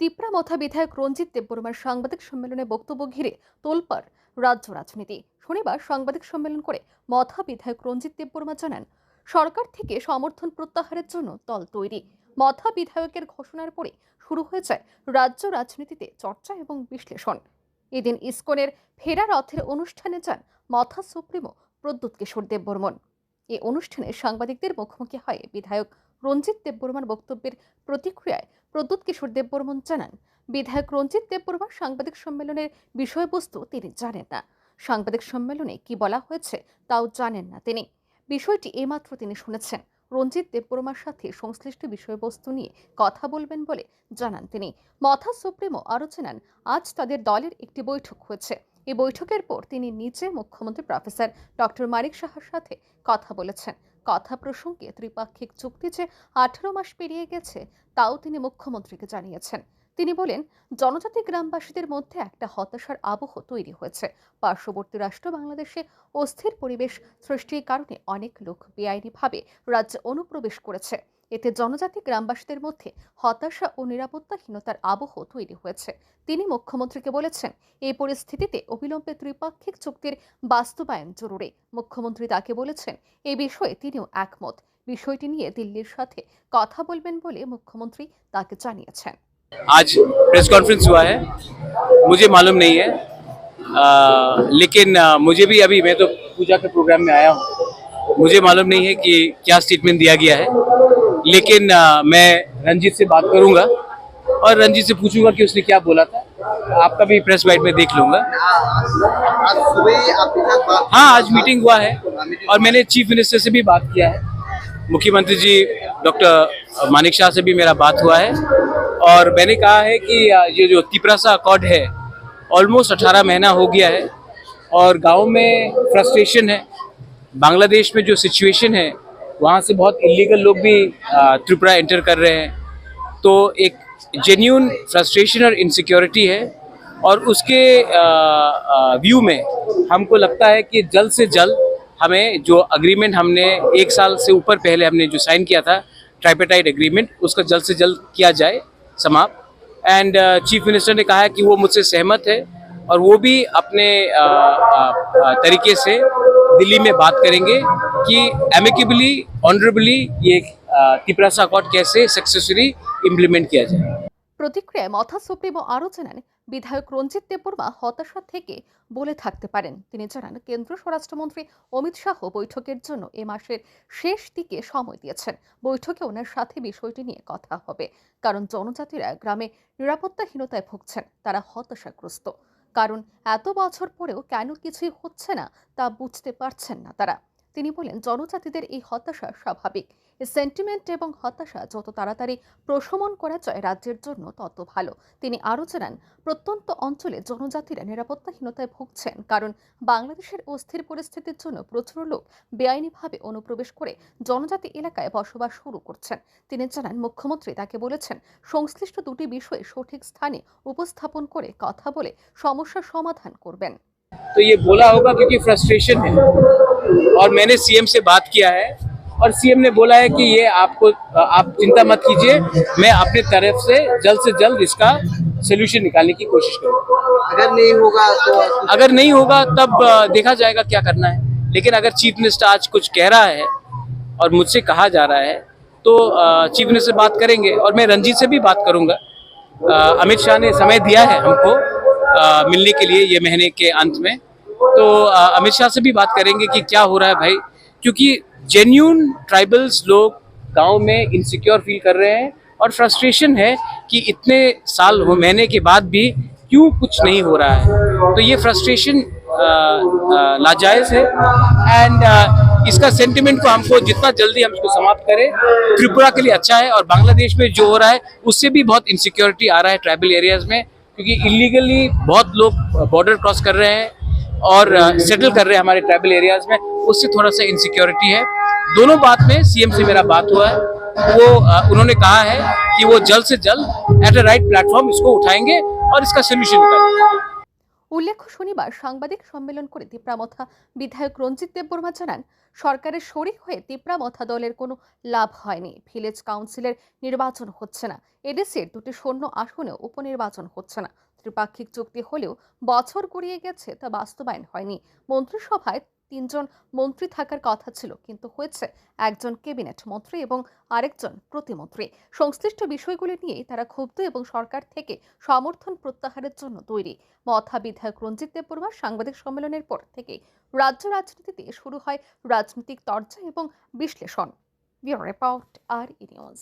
তিপ্রামথা বিধায়ক রঞ্জিত দেববর্মার সাংবাদিক সম্মেলনে বক্তব্য ঘিরে তোলপাড় রাজ্য রাজনীতি। শনিবার সাংবাদিক সম্মেলন করে মথা বিধায়ক রঞ্জিত দেববর্মা জানান, সরকার থেকে সমর্থন প্রত্যাহারের জন্য দল তৈরি। মথা বিধায়কের ঘোষণার পরে শুরু হয়ে যায় রাজ্য রাজনীতিতে চর্চা এবং বিশ্লেষণ। এদিন ইসকনের ফেরা রথের অনুষ্ঠানে যান মথা সুপ্রিমো প্রদ্যুৎ কিশোর দেববর্মন। এ অনুষ্ঠানে সাংবাদিকদের মুখোমুখি হয় বিধায়ক রঞ্জিত দেববর্মার বক্তব্যের প্রতিক্রিয়ায় প্রদ্যুৎ কিশোর দেববর্মন জানান, বিধায়ক রঞ্জিত দেববর্মা সাংবাদিক সম্মেলনের বিষয়বস্তু তিনি জানেন না। সাংবাদিক সম্মেলনে কি বলা হয়েছে তাও জানেন না তিনি। বিষয়টি এইমাত্র তিনি শুনেছেন। রঞ্জিত দেববর্মার সাথে সংশ্লিষ্ট বিষয়বস্তু নিয়ে কথা বলবেন বলে জানান তিনি। মথা সুপ্রিমো আরও জানান, আজ তাদের দলের একটি বৈঠক হয়েছে। এই বৈঠকের পর তিনি নিজে মুখ্যমন্ত্রী প্রফেসর ডক্টর মানিক সাহার সাথে কথা বলেছেন। কথা প্রসঙ্গে ত্রিপাক্ষিক চুক্তি যে আঠারো মাস পেরিয়ে গেছে, তাও তিনি মুখ্যমন্ত্রীকে জানিয়েছেন। তিনি বলেন, জনজাতি গ্রামবাসীদের মধ্যে একটা হতাশার আবহ তৈরি হয়েছে। পার্শ্ববর্তী রাষ্ট্র বাংলাদেশে অস্থির পরিবেশ সৃষ্টির কারণে অনেক লোক বেআইনিভাবে রাজ্যে অনুপ্রবেশ করেছে। এতে জনজাতি গ্রামবাসীদের মধ্যে হতাশা ও নিরাপত্তাহীনতার আবহ তৈরি হয়েছে তিনি মুখ্যমন্ত্রীকে বলেছেন এই পরিস্থিতিতে অবিলম্বে ত্রিপাক্ষিক চুক্তির বাস্তবায়ন জরুরি মুখ্যমন্ত্রী তাকে বলেছেন এই বিষয়ে তিনিও একমত বিষয়টি নিয়ে দিল্লির সাথে কথা বলবেন বলে মুখ্যমন্ত্রী তাকে জানিয়েছেন आज प्रेस कॉन्फ्रेंस हुआ है मुझे मालूम नहीं है आ, लेकिन आ, मुझे भी अभी मैं तो पूजा के प्रोग्राम में आया हूँ मुझे मालूम नहीं है कि क्या स्टेटमेंट दिया गया है लेकिन आ, मैं रंजीत से बात करूँगा और रंजीत से पूछूँगा कि उसने क्या बोला था। आपका भी प्रेस वाइट में देख लूँगा। ही आज मीटिंग हुआ है और मैंने चीफ मिनिस्टर से भी बात किया है। मुख्यमंत्री जी डॉक्टर मानिक शाह से भी मेरा बात हुआ है और मैंने कहा है कि ये जो तिपरासा अकॉर्ड है ऑलमोस्ट 18 महीना हो गया है और गाँव में फ्रस्ट्रेशन है। बांग्लादेश में जो सिचुएशन है वहाँ से बहुत इलीगल लोग भी त्रिपुरा एंटर कर रहे हैं। तो एक जेन्यून फ्रस्ट्रेशन और इनसिक्योरिटी है और उसके व्यू में हमको लगता है कि जल्द से जल्द हमें जो अग्रीमेंट हमने एक साल से ऊपर पहले हमने जो साइन किया था ट्राइपेटाइड एग्रीमेंट उसका जल्द से जल्द किया जाए समाप्त। एंड चीफ मिनिस्टर ने कहा है कि वो मुझसे सहमत है और वो भी अपने अ, अ, अ, तरीके से दिल्ली में बात करेंगे। कि एमिकेबली ऑनरेबली ये तिपरासा अकॉर्ड कैसे सक्सेसफुली इम्प्लीमेंट किया जाए প্রতিক্রিয়ায় মথা সুপ্রিমো আরও জানান বিধায়ক রঞ্জিত দেববর্মা হতাশা থেকে বলে থাকতে পারেন তিনি জানান কেন্দ্রীয় স্বরাষ্ট্রমন্ত্রী অমিত শাহ বৈঠকের জন্য এ মাসের শেষ দিকে সময় দিয়েছেন বৈঠকে ওনার সাথে বিষয়টি নিয়ে কথা হবে কারণ জনজাতিরা গ্রামে নিরাপত্তাহীনতায় ভুগছেন তারা হতাশাগ্রস্ত কারণ এত বছর পরেও কেন কিছুই হচ্ছে না তা বুঝতে পারছেন না তারা তিনি বলেন জনজাতিদের এই হতাশা স্বাভাবিক এই সেন্টিমেন্ট এবং হতাশা যত তাড়াতাড়ি প্রশমন করা যায় রাজ্যের জন্য তত ভালো তিনি আরও জানান প্রত্যন্ত অঞ্চলে জনজাতিরা নিরাপত্তাহীনতায় ভুগছেন কারণ বাংলাদেশের অস্থির পরিস্থিতির জন্য প্রচুর লোক বেআইনিভাবে অনুপ্রবেশ করে জনজাতি এলাকায় বসবাস শুরু করছেন তিনি জানান মুখ্যমন্ত্রী তাকে বলেছেন সংশ্লিষ্ট দুটি বিষয়ে সঠিক স্থানে উপস্থাপন করে কথা বলে সমস্যার সমাধান করবেন तो ये बोला होगा क्योंकि फ्रस्ट्रेशन है और मैंने सीएम से बात किया है और सीएम ने बोला है कि ये आपको आप चिंता मत कीजिए मैं अपने तरफ़ से जल्द से जल्द इसका सोल्यूशन निकालने की कोशिश करूँगा। अगर नहीं होगा तो अगर नहीं होगा तब देखा जाएगा क्या करना है। लेकिन अगर चीफ मिनिस्टर आज कुछ कह रहा है और मुझसे कहा जा रहा है तो चीफ मिनिस्टर से बात करेंगे और मैं रंजीत से भी बात करूँगा। अमित शाह ने समय दिया है हमको मिलने के लिए ये महीने के अंत में। तो अमित शाह से भी बात करेंगे कि क्या हो रहा है भाई, क्योंकि जेन्यून ट्राइबल्स लोग गाँव में इनसिक्योर फील कर रहे हैं और फ्रस्ट्रेशन है कि इतने साल हो, महीने के बाद भी क्यों कुछ नहीं हो रहा है। तो ये फ्रस्ट्रेशन लाजायज है एंड इसका सेंटिमेंट को हमको जितना जल्दी हम इसको समाप्त करें, त्रिपुरा के लिए अच्छा है और बांग्लादेश में जो हो रहा है, उससे भी बहुत इनसिक्योरिटी आ रहा है ट्राइबल एरियाज़ में, क्योंकि इलीगली बहुत लोग बॉर्डर क्रॉस कर रहे हैं। और सेटल कर रहे हैं हमारे ट्राइबल एरियाज़ में उससे थोड़ा सा इनसिक्योरिटी है। दोनों बात में सीएम से मेरा बात हुआ है। वो उन्होंने कहा है कि वो जल्द से जल्द एट अ राइट प्लेटफॉर्म इसको उठाएँगे और इसका सोल्यूशन निकालेंगे উল্লেখ্য, শনিবার সাংবাদিক সম্মেলন করে তিপ্রামথা বিধায়ক রঞ্জিত দেববর্মা জানান, সরকারের শরিক হয়ে তিপ্রামথা দলের কোনো লাভ হয়নি। ভিলেজ কাউন্সিলের নির্বাচন হচ্ছে না। এডিসির দুটি সৈন্য আসনেও উপনির্বাচন হচ্ছে না। ত্রিপাক্ষিক চুক্তি হলেও বছর গড়িয়ে গেছে তা বাস্তবায়ন হয়নি। মন্ত্রিসভায় তিনজন মন্ত্রী থাকার কথা ছিল, কিন্তু হয়েছে একজন ক্যাবিনেট মন্ত্রী এবং আরেকজন প্রতিমন্ত্রী। সংশ্লিষ্ট বিষয়গুলি নিয়ে তারা ক্ষুব্ধ এবং সরকার থেকে সমর্থন প্রত্যাহারের জন্য তৈরি। মথা বিধায়ক রঞ্জিত দেববর্মার সাংবাদিক সম্মেলনের পর থেকে রাজ্য রাজনীতিতে শুরু হয় রাজনৈতিক তর্জা এবং বিশ্লেষণ। Report R E news.